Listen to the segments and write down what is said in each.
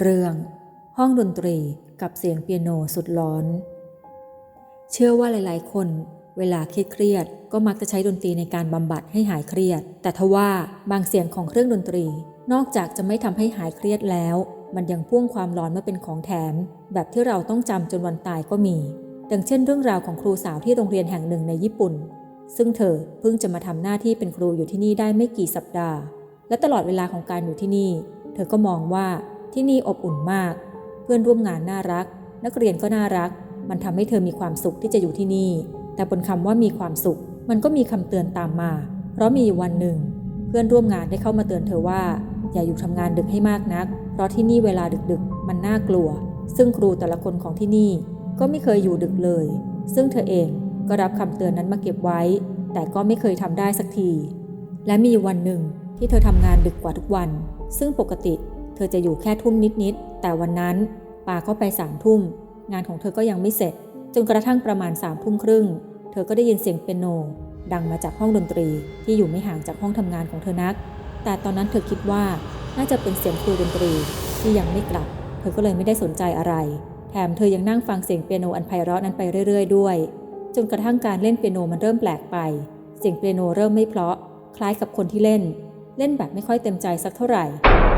เรื่อง ห้องดนตรีกับเสียงเปียโนสุดร้อน เชื่อว่าหลายๆ คนเวลาเครียดก็มักจะใช้ดนตรีในการบำบัดให้หายเครียด แต่ทว่าบางเสียงของเครื่องดนตรี นอกจากจะไม่ทำให้หายเครียดแล้ว มันยังพ่วงความร้อนมาเป็นของแถม แบบที่เราต้องจำจนวันตายก็มี ดังเช่นเรื่องราวของครูสาวที่โรงเรียนแห่งหนึ่งในญี่ปุ่น ซึ่งเธอเพิ่งจะมาทำหน้าที่เป็นครูอยู่ที่นี่ได้ไม่กี่สัปดาห์ และตลอดเวลาของการอยู่ที่นี่ เธอก็มองว่า ที่นี่อบอุ่นมาก เพื่อนร่วมงานน่ารัก นักเรียนก็น่ารัก มันทำให้เธอมีความสุขที่จะอยู่ที่นี่ แต่บนคำว่ามีความสุข มันก็มีคำเตือนตามมา เพราะมีวันหนึ่ง เพื่อนร่วมงานได้เข้ามาเตือนเธอว่า อย่าอยู่ทำงานดึกให้มากนัก เพราะที่นี่เวลาดึกๆ มันน่ากลัว ซึ่งครูแต่ละคนของที่นี่ ก็ไม่เคยอยู่ดึกเลย ซึ่งเธอเองก็รับคำเตือนนั้นมาเก็บไว้ แต่ก็ไม่เคยทำได้สักที และมีวันหนึ่งที่เธอทำงานดึกกว่าทุกวัน ซึ่งปกติ เธอจะอยู่แค่ทุ่มนิดๆ แต่วันนั้นปาก็ไปสามทุ่ม งานของเธอก็ยังไม่เสร็จ จนกระทั่งประมาณสามทุ่มครึ่ง เธอก็ได้ยินเสียงเปียโน ดังมาจากห้องดนตรีที่อยู่ไม่ห่างจากห้องทำงานของเธอนัก แต่ตอนนั้นเธอคิดว่าน่าจะเป็นเสียงครูดนตรีที่ยังไม่กลับ เธอก็เลยไม่ได้สนใจอะไร แถมเธอยังนั่งฟังเสียงเปียโนอันไพเราะนั้นไปเรื่อย ๆ ด้วย จนกระทั่งการเล่นเปียโนมันเริ่มแปลกไป เสียงเปียโนเริ่มไม่เพราะ คล้ายกับคนที่เล่น เล่นแบบไม่ค่อยเต็มใจสักเท่าไหร่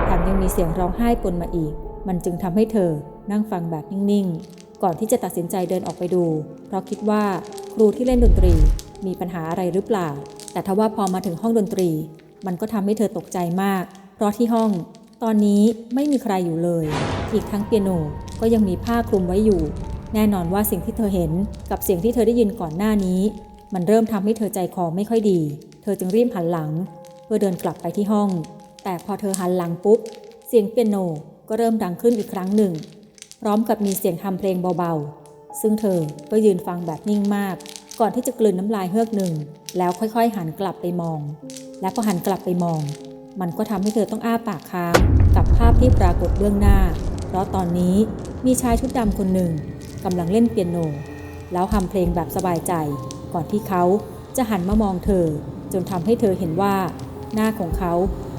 แถมยังมีเสียงร้องไห้ปนมาอีก มันจึงทำให้เธอนั่งฟังแบบนิ่งๆ ก่อนที่จะตัดสินใจเดินออกไปดู เพราะคิดว่าครูที่เล่นดนตรีมีปัญหาอะไรหรือเปล่า แต่ทว่าพอมาถึงห้องดนตรี มันก็ทำให้เธอตกใจมาก เพราะที่ห้องตอนนี้ไม่มีใครอยู่เลย อีกทั้งเปียโนก็ยังมีผ้าคลุมไว้อยู่ แน่นอนว่าสิ่งที่เธอเห็นกับเสียงที่เธอได้ยินก่อนหน้านี้ มันเริ่มทำให้เธอใจคอไม่ค่อยดี เธอจึงรีบหันหลัง พื่อเดินกลับไปที่ห้อง แต่พอเธอหันหลังปุ๊บ เสียงเปียโนก็เริ่มดังขึ้นอีกครั้งหนึ่ง พร้อมกับมีเสียงทำเพลงเบาๆ ซึ่งเธอก็ยืนฟังแบบนิ่งมาก ก่อนที่จะกลืนน้ำลายเฮือกหนึ่ง แล้วค่อยๆ หันกลับไปมอง และพอหันกลับไปมอง มันก็ทำให้เธอต้องอ้าปากค้าง กับภาพที่ปรากฏเบื้องหน้า เพราะตอนนี้มีชายชุดดำคนหนึ่งกำลังเล่นเปียโน แล้วทำเพลงแบบสบายใจ ก่อนที่เขาจะหันมามองเธอ จนทำให้เธอเห็นว่า หน้าของเขา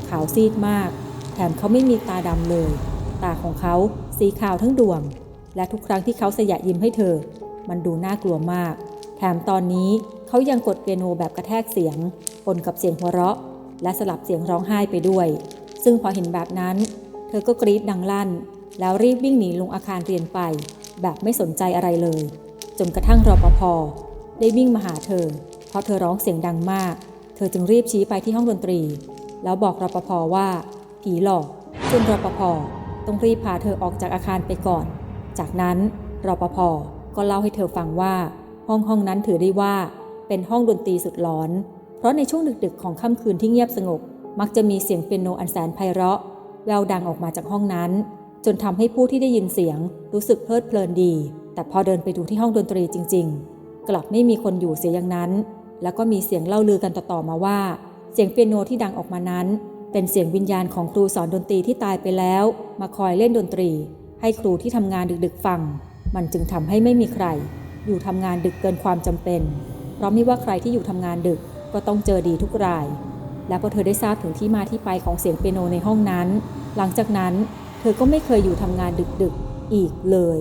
ขาวซีดมาก แถมเขาไม่มีตาดำเลย ตาของเขาสีขาวทั้งดวง และทุกครั้งที่เขาสยะยิ้มให้เธอ มันดูน่ากลัวมาก แถมตอนนี้เขายังกดเปียโนแบบกระแทกเสียงปนกับเสียงหัวเราะ และสลับเสียงร้องไห้ไปด้วย ซึ่งพอเห็นแบบนั้น เธอก็กรีดดังลั่น แล้วรีบวิ่งหนีลงอาคารเรียนไป แบบไม่สนใจอะไรเลย จนกระทั่งรปภได้วิ่งมาหาเธอ เพราะเธอร้องเสียงดังมาก ธอจึงรีบชี้ไปที่ห้องดนตรี แล้วบอกรปภว่า ผีหลอกจนรปภต้องรีบพาเธอออกจากอาคารไปก่อน จากนั้นรปภก็เล่าให้เธอฟังว่า ห้องห้องนั้นถือได้ว่า เป็นห้องดนตรีสุดหลอน เพราะในช่วงดึกๆ ของค่ำคืนที่เงียบสงบ มักจะมีเสียงเปียโนอันแสนไพเราะ แววดังออกมาจากห้องนั้น จนทำให้ผู้ที่ได้ยินเสียงรู้สึกเพลิดเพลินดี แต่พอเดินไปดูที่ห้องดนตรีจริง ๆ กลับไม่มีคนอยู่เสียอย่างนั้น แล้วก็มีเสียงเล่าลือกันต่อๆมาว่า เสียงเปียโนที่ดังออกมานั้น เป็นเสียงวิญญาณของครูสอนดนตรีที่ตายไปแล้ว มาคอยเล่นดนตรี ให้ครูที่ทำงานดึกๆฟัง มันจึงทำให้ไม่มีใคร อยู่ทำงานดึกเกินความจำเป็น เพราะไม่ว่าใครที่อยู่ทำงานดึกก็ต้องเจอดีทุกราย และพอเธอได้ทราบถึงที่มาที่ไปของเสียงเปียโนในห้องนั้น หลังจากนั้น เธอก็ไม่เคยอยู่ทำงานดึกๆอีกเลย